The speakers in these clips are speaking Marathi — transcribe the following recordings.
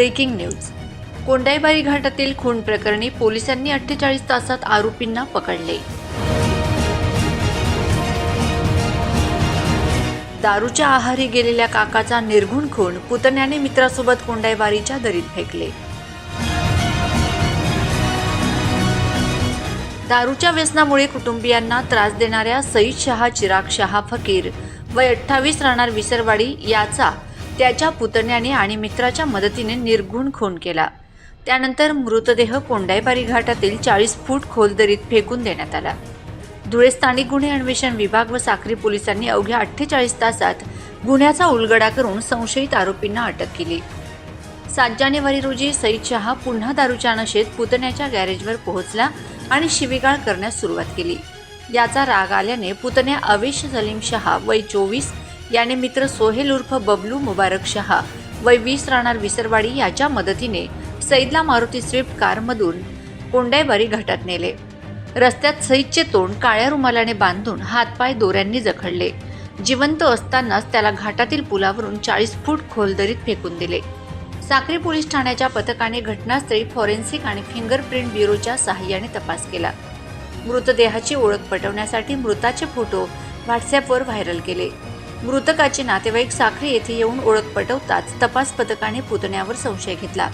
Breaking news. कोंडाईबारी घाटातील खून प्रकरणी पोलिसांनी अठ्ठेचाळीस तासात आरोपींना पकडले. दारूच्या आहारी गेलेल्या काकाचा निर्घुण खून पुतण्याने मित्रासोबत कोंडाईबारीच्या दरीत फेकले. दारूच्या व्यसनामुळे कुटुंबियांना त्रास देणाऱ्या सईद शहा चिराग शहा फकीर वय अठ्ठावीस राहणार विसरवाडी याचा त्याच्या पुतण्याने आणि मित्राच्या मदतीने निर्घुण खून केला. त्यानंतर मृतदेह कोंडाईबारी घाटातील चाळीस फूट खोल दरीत फेकून देण्यात आला. धुळे स्थानिक गुन्हे अन्वेषण विभाग व साक्री पोलिसांनी अवघ्या अठ्ठेचाळीस तासात गुन्ह्याचा उलगडा करून संशयित आरोपींना अटक केली. सात जानेवारी रोजी सईद शहा पुन्हा दारूच्या नशेत पुतण्याच्या गॅरेजवर पोहोचला आणि शिवीगाळ करण्यास सुरुवात केली. याचा राग आल्याने पुतण्या अवेश सलीम शहा वय चोवीस याने मित्र सोहेल उर्फ बबलू मुबारक शहा वय वीस राहणार विसरवाडी याच्या मदतीने सईदला मारुती स्विफ्ट कारमधून कोंडायबारी घाटात नेले. रस्त्यात सईदचे तोंड काळ्या रुमालाने बांधून हातपाय दोऱ्यांनी जखडले. जिवंत असतानाच त्याला घाटातील पुलावरून चाळीस फूट खोल दरीत फेकून दिले. साक्री पोलीस ठाण्याच्या पथकाने घटनास्थळी फॉरेन्सिक आणि फिंगरप्रिंट ब्युरोच्या सहाय्याने तपास केला. मृतदेहाची ओळख पटवण्यासाठी मृताचे फोटो व्हॉट्सॲपवर व्हायरल केले. मृतकाचे नातेवाईक साखरी येथे येऊन ओळख पटवताच तपास पथकाने पुतण्यावर संशय घेतला.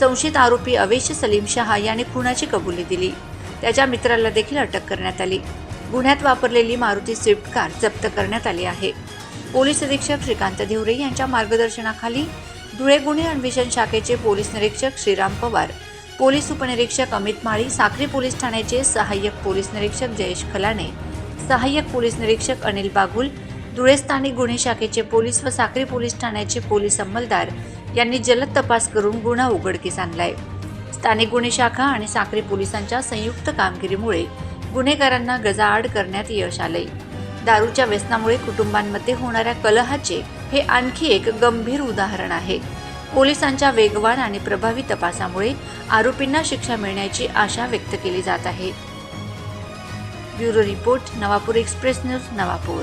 संशयित आरोपी अवेश सलीम शहा याने खुनाची कबुली दिली. त्याच्या मित्राला देखील अटक करण्यात आली. गुन्ह्यात वापरलेली मारुती स्विफ्ट कार जप्त करण्यात आली आहे. पोलीस अधीक्षक श्रीकांत धिवरे यांच्या मार्गदर्शनाखाली धुळे गुन्हे अन्वेषण शाखेचे पोलीस निरीक्षक श्रीराम पवार पोलीस उपनिरीक्षक अमित माळी साखरी पोलीस ठाण्याचे सहाय्यक पोलीस निरीक्षक जयेश खलाने सहाय्यक पोलीस निरीक्षक अनिल बागुल धुळे स्थानिक गुन्हे शाखेचे पोलीस व साक्री पोलीस ठाण्याचे पोलीस अंमलदार यांनी जलद तपास करून गुन्हा उघडकीस आणलाय. स्थानिक गुन्हे शाखा आणि साक्री पोलिसांच्या संयुक्त कामगिरीमुळे गुन्हेगारांना गजाआड करण्यात यश आलंय. दारूच्या व्यसनामुळे कुटुंबांमध्ये होणाऱ्या कलहाचे हे आणखी एक गंभीर उदाहरण आहे. पोलिसांच्या वेगवान आणि प्रभावी तपासामुळे आरोपींना शिक्षा मिळण्याची आशा व्यक्त केली जात आहे. Bureau report Navapur express news Navapur.